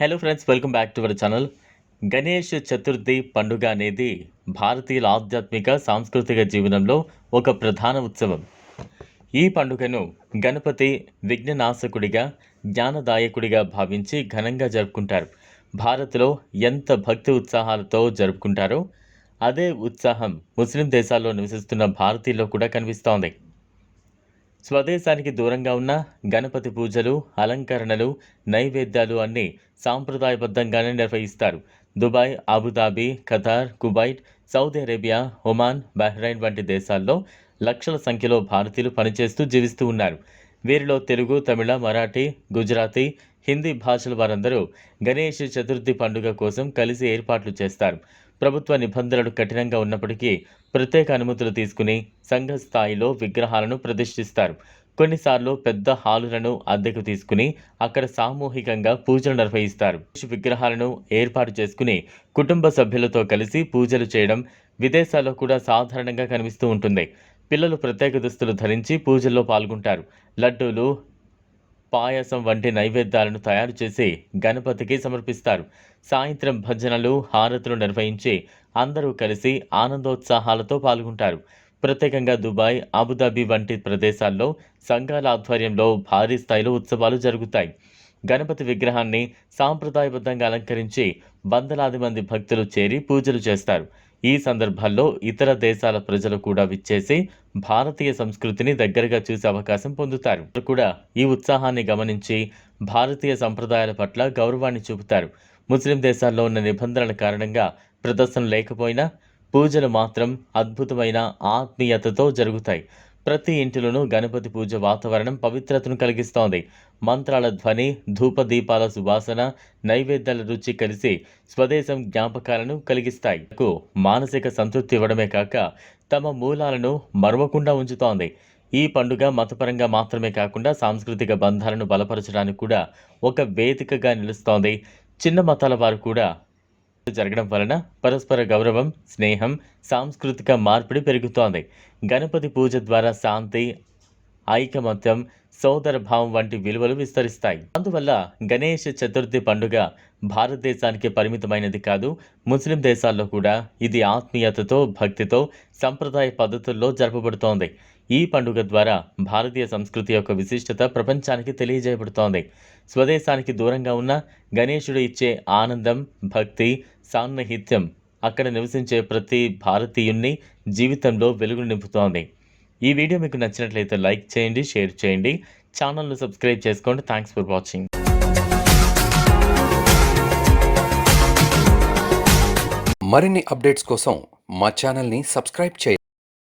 Hello friends welcome back to our channel Ganesh Chaturthi పండుగ అనేది భారతీయుల ఆధ్యాత్మిక సాంస్కృతిక జీవనంలో ఒక ప్రధాన ఉత్సవం. ఈ పండుగను గణపతి విఘ్ననాశకుడిగా జ్ఞానదాయకుడిగా భావించి ఘనంగా జరుపుకుంటారు. భారత్లో ఎంత భక్తి ఉత్సాహాలతో జరుపుకుంటారో అదే ఉత్సాహం ముస్లిం దేశాల్లో నివసిస్తున్న భారతీయుల్లో కూడా కనిపిస్తోంది. స్వదేశానికి దూరంగా ఉన్న గణపతి పూజలు అలంకరణలు నైవేద్యాలు అన్నీ సాంప్రదాయబద్ధంగానే నిర్వహిస్తారు. Dubai Abu Dhabi Qatar Kuwait Saudi Arabia Oman Bahrain వంటి దేశాల్లో లక్షల సంఖ్యలో భారతీయులు పనిచేస్తూ జీవిస్తూ ఉన్నారు. వీరిలో తెలుగు తమిళ మరాఠీ గుజరాతీ హిందీ భాషల వారందరూ గణేష్ చతుర్థి పండుగ కోసం కలిసి ఏర్పాట్లు చేస్తారు. ప్రభుత్వ నిబంధనలు కఠినంగా ఉన్నప్పటికీ ప్రత్యేక అనుమతులు తీసుకుని సంఘ స్థాయిలో విగ్రహాలను ప్రతిష్ఠిస్తారు. కొన్నిసార్లు పెద్ద హాలులను అద్దెకు తీసుకుని అక్కడ సామూహికంగా పూజలు నిర్వహిస్తారు. విగ్రహాలను ఏర్పాటు చేసుకుని కుటుంబ సభ్యులతో కలిసి పూజలు చేయడం విదేశాల్లో కూడా సాధారణంగా కనిపిస్తూ ఉంటుంది. పిల్లలు ప్రత్యేక దుస్తులు ధరించి పూజల్లో పాల్గొంటారు. లడ్డూలు పాయసం వంటి నైవేద్యాలను తయారు చేసి గణపతికి సమర్పిస్తారు. సాయంత్రం భజనలు హారతులు నిర్వహించి అందరూ కలిసి ఆనందోత్సాహాలతో పాల్గొంటారు. ప్రత్యేకంగా దుబాయ్ అబుదాబి వంటి ప్రదేశాల్లో సంఘాల ఆధ్వర్యంలో భారీ స్థాయిలో ఉత్సవాలు జరుగుతాయి. గణపతి విగ్రహాన్ని సాంప్రదాయబద్ధంగా అలంకరించి వందలాది మంది భక్తులు చేరి పూజలు చేస్తారు. ఈ సందర్భాల్లో ఇతర దేశాల ప్రజలు కూడా విచ్చేసి భారతీయ సంస్కృతిని దగ్గరగా చూసే అవకాశం పొందుతారు. కూడా ఈ ఉత్సాహాన్ని గమనించి భారతీయ సంప్రదాయాల పట్ల గౌరవాన్ని చూపుతారు. ముస్లిం దేశాల్లో ఉన్న నిబంధనల కారణంగా ప్రదర్శన లేకపోయినా పూజలు మాత్రం అద్భుతమైన ఆత్మీయతతో జరుగుతాయి. ప్రతి ఇంటిలోనూ గణపతి పూజ వాతావరణం పవిత్రతను కలిగిస్తోంది. మంత్రాల ధ్వని ధూపదీపాల సువాసన నైవేద్యాల రుచి కలిసి స్వదేశం జ్ఞాపకాలను కలిగిస్తాయి. మానసిక సంతృప్తి ఇవ్వడమే కాక తమ మూలాలను మరవకుండా ఉంచుతోంది. ఈ పండుగ మతపరంగా మాత్రమే కాకుండా సాంస్కృతిక బంధాలను బలపరచడానికి కూడా ఒక వేదికగా నిలుస్తోంది. చిన్న మతాల వారు కూడా జరగడం వలన పరస్పర గౌరవం స్నేహం సాంస్కృతిక మార్పిడి పెరుగుతోంది. గణపతి పూజ ద్వారా శాంతి ఐకమత్యం సోదర భావం వంటి విలువలు విస్తరిస్తాయి. అందువల్ల గణేష్ చతుర్థి పండుగ భారతదేశానికి పరిమితమైనది కాదు ముస్లిం దేశాల్లో కూడా ఇది ఆత్మీయతతో భక్తితో సంప్రదాయ పద్ధతుల్లో జరపబడుతోంది. ఈ పండుగ ద్వారా భారతీయ సంస్కృతి యొక్క విశిష్టత ప్రపంచానికి తెలియజేయబడుతోంది. స్వదేశానికి దూరంగా ఉన్న గణేశుడు ఇచ్చే ఆనందం భక్తి సాన్నిహిత్యం అక్కడ నివసించే ప్రతి భారతీయుణ్ణి జీవితంలో వెలుగు నింపుతోంది. ఈ వీడియో మీకు నచ్చినట్లయితే లైక్ చేయండి షేర్ చేయండి. ఛానల్ను సబ్స్క్రైబ్ చేసుకోండి. Thanks for watching. మరిన్ని అప్డేట్స్ కోసం మా ఛానల్ని సబ్స్క్రైబ్ చేయండి.